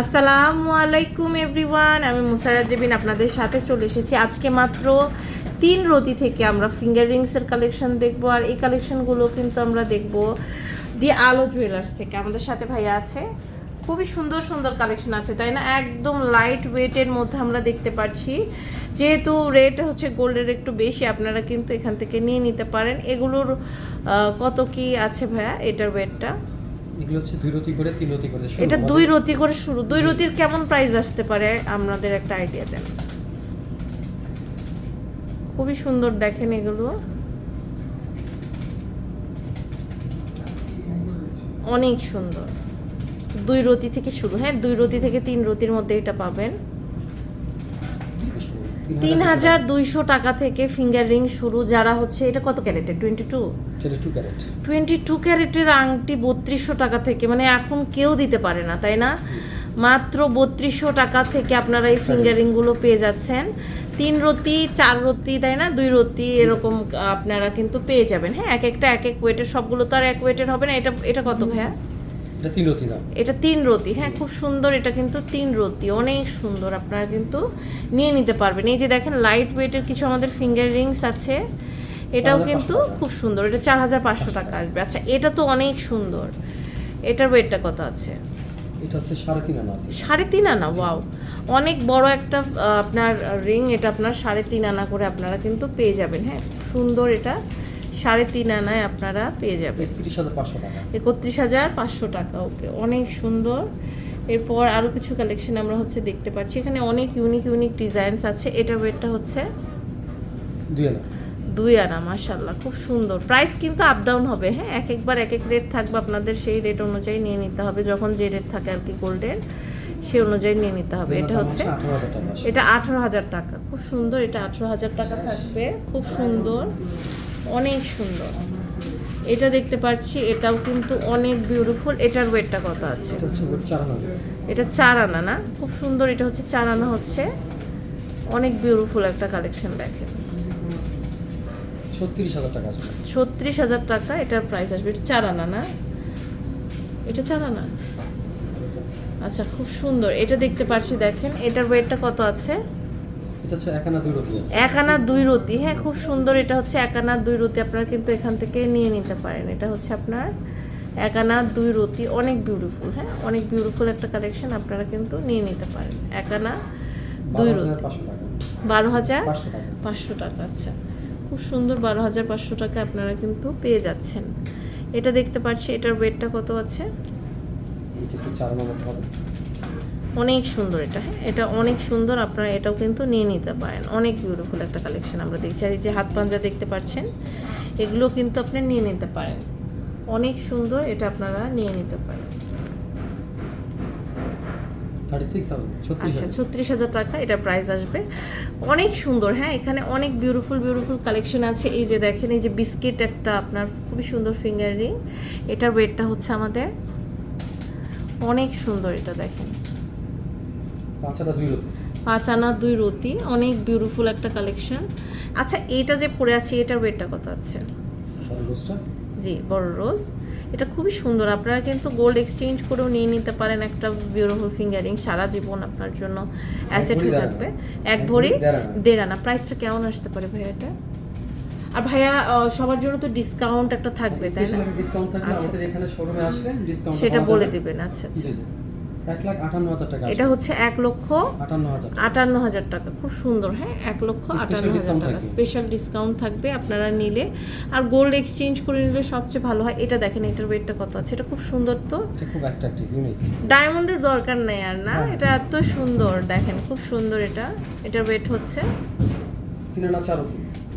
আসসালামু আলাইকুম এভরিওয়ান, আমি মুসারা জেবিন আপনাদের সাথে চলে এসেছি। আজকে মাত্র তিন রতি থেকে আমরা ফিঙ্গার রিংসের কালেকশন দেখব, আর এই কালেকশনগুলো কিন্তু আমরা দেখব দি আলো জুয়েলার্স থেকে। আমাদের সাথে ভাইয়া আছে। খুবই সুন্দর সুন্দর কালেকশন আছে, তাই না? একদম লাইট ওয়েটের মধ্যে আমরা দেখতে পাচ্ছি। যেহেতু রেট হচ্ছে গোল্ডের একটু বেশি, আপনারা কিন্তু এখান থেকে নিয়ে নিতে পারেন। এগুলোর কত কি আছে ভাইয়া? এটার ওয়েটটা এগুলো হচ্ছে দুই রতি করে তিন রতি করে এটা দুই রতি করে শুরু। দুই রতির কেমন প্রাইস আসতে পারে আমাদের একটা আইডিয়া দেন। খুবই সুন্দর দেখেন এগুলো। অনেক সুন্দর। দুই রতি থেকে শুরু হ্যাঁ দুই রতি থেকে তিন রতির মধ্যে এটা পাবেন। তিন হাজার দুইশো টাকা থেকে ফিঙ্গার রিং শুরু যারা হচ্ছে এটা কত ক্যারেটের twenty two carat. Twenty two ক্যারেটের আংটি বত্রিশশো টাকা থেকে মানে এখন কেউ দিতে পারে না তাই না? মাত্র বত্রিশশো টাকা থেকে আপনারা এই ফিঙ্গারিংগুলো পেয়ে যাচ্ছেন। তিন রতি চার রতি তাই না? দুই রতি এরকম আপনারা কিন্তু পেয়ে যাবেন। হ্যাঁ এক একটা এক এক ওয়েটের সবগুলো তো আর এক ওয়েটের হবে না এটা এটা কত ভাইয়া? এটা তিন রতি দাম এটা তিন রতি হ্যাঁ খুব সুন্দর এটা কিন্তু তিন রতি অনেক সুন্দর আপনারা কিন্তু নিয়ে নিতে পারবেন। এই যে দেখেন লাইট ওয়েটের কিছু আমাদের ফিঙ্গার রিংস আছে এটাও কিন্তু খুব সুন্দর এটা চার হাজার পাঁচশো টাকা আসবে। আচ্ছা এটা তো অনেক সুন্দর এটার ওয়েটটা কত আছে? এটা হচ্ছে সাড়ে তিন আনা আছে। সাড়ে তিন আনা ওয়াও অনেক বড় একটা আপনার রিং এটা আপনার সাড়ে তিন আনা করে আপনারা কিন্তু পেয়ে যাবেন হ্যাঁ সুন্দর এটা। সাড়ে তিন আনায় আপনারা পেয়ে যাবেন। একত্রিশ হাজার পাঁচশো টাকা। একত্রিশ হাজার পাঁচশো টাকা ওকে। অনেক সুন্দর। এরপর আরও কিছু কালেকশন আমরা হচ্ছে দেখতে পাচ্ছি। এখানে অনেক ইউনিক ইউনিক ডিজাইনস আছে। এটার ওয়েটটা হচ্ছে দুই আনা। দুই আনা মাসাল্লাহ খুব সুন্দর। প্রাইস কিন্তু আপ ডাউন হবে হ্যাঁ? এক একবার এক এক রেট থাকবে। আপনাদের সেই রেট অনুযায়ী নিয়ে নিতে হবে। যখন যে রেট থাকে আর কি গোল্ডের সে অনুযায়ী নিয়ে নিতে হবে। এটা হচ্ছে। এটা আঠারো হাজার টাকা। খুব সুন্দর এটা আঠারো হাজার টাকা থাকবে। খুব সুন্দর। অনেক সুন্দর। এটা দেখতে পাচ্ছি এটাও কিন্তু অনেক বিউটিফুল এটার ওয়েটটা কত আছে? এটা চার আনা। না? খুব সুন্দর এটা হচ্ছে চার আনা হচ্ছে। অনেক বিউটিফুল একটা কালেকশন দেখেন। ছত্রিশ হাজার টাকা ছত্রিশ হাজার টাকা এটার প্রাইস আসবে। এটা চার আনা না? এটা চার আনা? আচ্ছা খুব সুন্দর। এটা দেখতে পাচ্ছি দেখেন এটার ওয়েটটা কত আছে? এক আনা দুই রতি হ্যাঁ খুব সুন্দর। এটা হচ্ছে এক আনা দুই রতি আপনারা কিন্তু এখান থেকে নিয়ে নিতে পারেন। এটা হচ্ছে আপনার এক আনা দুই রতি অনেক বিউটিফুল হ্যাঁ অনেক বিউটিফুল একটা কালেকশন আপনারা কিন্তু নিয়ে নিতে পারেন। এক আনা দুই রতি বারো হাজার পাঁচশো টাকা। আচ্ছা। খুব সুন্দর বারো হাজার পাঁচশো টাকা আপনারা কিন্তু পেয়ে যাচ্ছেন। এটা দেখতে পাচ্ছি এটার ওয়েটটা কত আছে? এইটা একটু চার আনা মতো হবে। অনেক সুন্দর এটা হ্যাঁ? এটা অনেক সুন্দর আপনারা এটাও কিন্তু নিয়ে নিতে পারেন। অনেক বিউটিফুল একটা কালেকশন আমরা দেখছি। আর এই যে হাত পাঞ্জা দেখতে পাচ্ছেন এগুলো কিন্তু আপনি নিয়ে নিতে পারেন। অনেক সুন্দর এটা আপনারা নিয়ে নিতে পারেন। আচ্ছা ছত্রিশ হাজার টাকা এটা প্রাইস আসবে। অনেক সুন্দর হ্যাঁ? এখানে অনেক বিউটিফুল বিউটিফুল কালেকশন আছে। এই যে দেখেন এই যে বিস্কিট একটা আপনার খুবই সুন্দর ফিঙ্গার রিং এটার ওয়েটটা হচ্ছে আমাদের অনেক সুন্দর এটা দেখেন। পাঁচ আনা দুই রতি পাঁচ দুই রতি অনেক বিউটিফুল একটা কালেকশন আচ্ছা এটা যে পরে আছে এটার ওয়েটটা কত আছে? জি বড় রোজ এটা খুবই সুন্দর আপনারা কিন্তু গোল্ড এক্সচেঞ্জ করেও নিয়ে নিতে পারেন একটা বিউটিফুল ফিঙ্গারিং সারা জীবন আপনার জন্য অ্যাসেট হয়ে থাকবে। এক ভরি দেড় আনা। প্রাইসটা কেমন আসতে পারে ভাইয়া এটা? আর ভাইয়া সবার জন্য তো ডিসকাউন্ট একটা থাকবে তাই না? ডিসকাউন্ট থাকলে আচ্ছা, আমাদের আচ্ছা। এখানে শোরুমে আসলে ডিসকাউন্ট সেটা বলে দিবেন আচ্ছা আচ্ছা। জি জি। এক লাখ আটান্ন হাজার টাকা এটা হচ্ছে এক লক্ষ আটান্ন হাজার টাকা। খুব সুন্দর হ্যাঁ? এক লক্ষ আটান্ন হাজার টাকা। স্পেশাল ডিসকাউন্ট থাকবে আপনারা নিলে। আর গোল্ড এক্সচেঞ্জ করে নিলে সবচেয়ে ভালো হয় এটা দেখেন এটার ওয়েটটা কত আছে? এটা খুব সুন্দর তো। ডায়মন্ডের দরকার নেই আর না? হ্যাঁ। এটা এত সুন্দর দেখেন খুব সুন্দর এটা। এটার ওয়েট হচ্ছে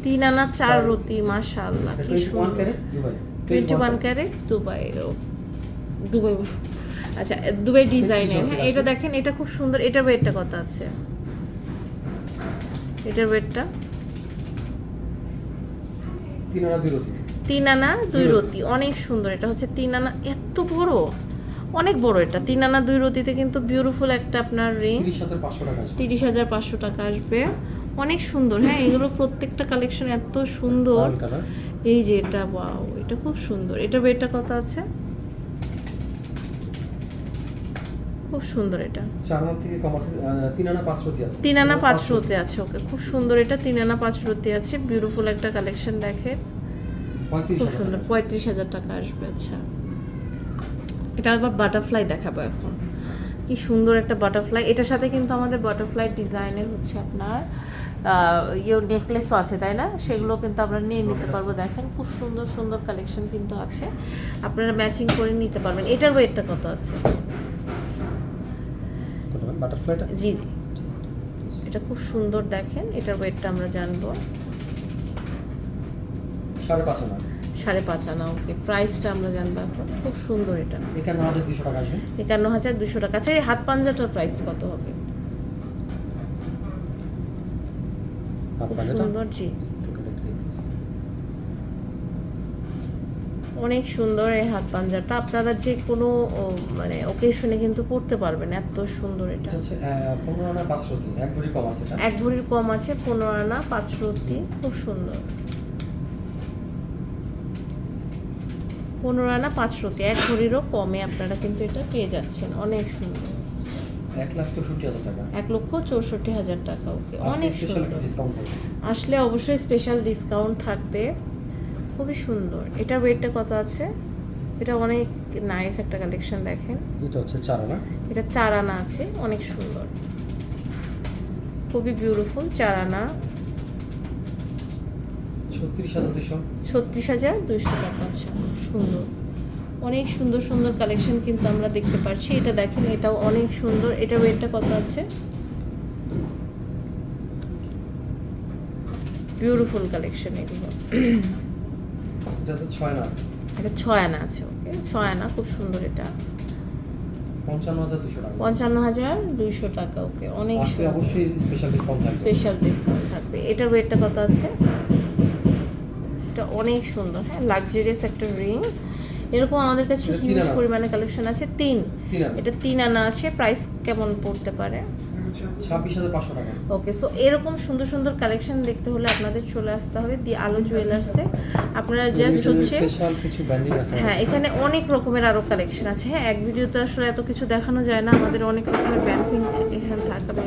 তিন আনা চার রতি মাশাআল্লাহ কি সুন্দর। Twenty one carat Dubai Dubai. আচ্ছা দুবাই ডিজাইনের হ্যাঁ এটা দেখেন এটা খুব সুন্দর এটার ওয়েটটা কত আছে? এটার ওয়েটটা? তিন আনা দুই রতি তিন আনা দুই দুই রতি অনেক সুন্দর এটা হচ্ছে তিন আনা এত বড় অনেক বড় এটা তিন আনা দুই রতিতে কিন্তু বিউটিফুল একটা আপনার রিং তিরিশ হাজার পাঁচশো টাকা আসবে। অনেক সুন্দর। হ্যাঁ এগুলো প্রত্যেকটা কালেকশন এত সুন্দর। এই যে এটা ওয়াও এটা খুব সুন্দর। এটা ওয়েটটা কত আছে? খুব সুন্দর এটা। চার আনা থেকে কম আছে তিন আনা পাঁচ রতি আছে। তিন আনা পাঁচ রোতে আছে ওকে খুব সুন্দর এটা তিন আনা পাঁচ রোতে আছে। বিউটিফুল একটা কালেকশন দেখে। খুব সুন্দর। পঁয়ত্রিশ হাজার টাকা আসবে আচ্ছা। এটা একবার বাটারফ্লাই দেখাবো এখন। কি সুন্দর একটা বাটারফ্লাই এটার সাথে কিন্তু আমাদের বাটারফ্লাই ডিজাইনের হচ্ছে আপনার ইয়ে নেকলেসও আছে তাই না? সেগুলো কিন্তু আমরা নিয়ে নিতে পারব। দেখেন খুব সুন্দর সুন্দর কালেকশন কিন্তু আছে। আপনারা ম্যাচিং করে নিতে পারবেন। এটার ওয়েটটা কত আছে? জি জি। এটা খুব সুন্দর দেখেন। এটার ওয়েটটা আমরা জানব। সাড়ে পাঁচ আনা। সাড়ে পাঁচ আনা ওকে। প্রাইসটা আমরা জানব এখন। খুব সুন্দর এটা। এখানে হাজার দুশো টাকা একান্ন হাজার দুশো টাকা। আচ্ছা এই হাত পাঞ্জাটার প্রাইস কত হবে হাত খুব পাঞ্জাটা সুন্দর জি। অনেক সুন্দর এই হাত পাঞ্জাটা। আপনারা যে কোনো মানে ওকেশনে কিন্তু পড়তে পারবেন এত সুন্দর এটা। এটা হচ্ছে পনেরো আনা এক ভরি কম আছে এক ভরির কম আছে পনেরো আনা পাঁচশো তিন খুব সুন্দর। পনেরো আনা পাঁচশোতে এক ভরিরও কমে আপনারা কিন্তু এটা পেয়ে যাচ্ছেন। অনেক সুন্দর। এক লাখ চৌষট্টি হাজার টাকা। এক লক্ষ চৌষট্টি হাজার টাকা ওকে অনেক সুন্দর। আসলে অবশ্যই স্পেশাল ডিসকাউন্ট থাকবে। খুবই সুন্দর। এটার ওয়েটটা কত আছে। এটা অনেক নাইস একটা কালেকশন দেখেন। এটা হচ্ছে চার আনা এটা চার আনা আছে অনেক সুন্দর। খুবই বিউটিফুল চার আনা ছত্রিশ হাজার দুশো ছত্রিশ হাজার দুইশো টাকা আছে। সুন্দর। অনেক সুন্দর সুন্দর কালেকশন কিন্তু আমরা দেখতে পাচ্ছি। এটা দেখেন এটাও অনেক সুন্দর। এটা ওয়েটটা কত আছে? বিউটিফুল কালেকশন এগুলো। এটা ছয় আনা আছে। এটা ছয় আনা আছে ওকে ছয় আনা খুব সুন্দর এটা। পঞ্চান্ন হাজার দুইশো টাকা ওকে অনেক সুন্দর। অবশ্যই স্পেশাল ডিসকাউন্ট থাকবে। স্পেশাল ডিসকাউন্ট থাকবে। এটার ওয়েটটা কত আছে? এটা অনেক সুন্দর হ্যাঁ? লাক্সারিয়াস একটা রিং এরকম আমাদের কাছে হিউজ পরিমাণে কালেকশন আছে তিন। এটা তিন আনা আছে প্রাইস কেমন পড়তে পারে? ওকে সো এরকম সুন্দর সুন্দর কালেকশন দেখতে হলে আপনাদের চলে আসতে হবে দি আলো জুয়েলার্সে আপনারা জাস্ট হচ্ছে হ্যাঁ এখানে অনেক রকমের আরও কালেকশন আছে। হ্যাঁ এক ভিডিওতে আসলে এত কিছু দেখানো যায় না। আমাদের অনেক রকমের ব্যান্ডিং এখানে থাকে তো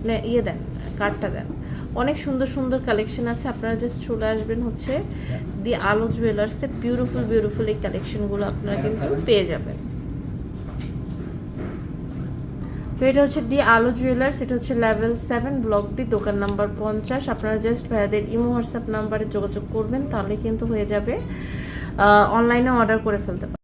মানে ইয়ে দেন কার্ডটা দেন। অনেক সুন্দর সুন্দর কালেকশন আছে। আপনারা জাস্ট চলে আসবেন হচ্ছে দি আলো জুয়েলার্সে বিউটিফুল বিউটিফুল এই কালেকশনগুলো আপনারা কিন্তু পেয়ে যাবেন। তো এটা হচ্ছে দি আলো জুয়েলার্স এটা হচ্ছে লেভেল সেভেন ব্লক দি দোকান নাম্বার পঞ্চাশ। আপনারা জাস্ট ভাইয়াদের ইমো হোয়াটসঅ্যাপ নাম্বারে যোগাযোগ করবেন তাহলে কিন্তু হয়ে যাবে অনলাইনে অর্ডার করে ফেলতে পারেন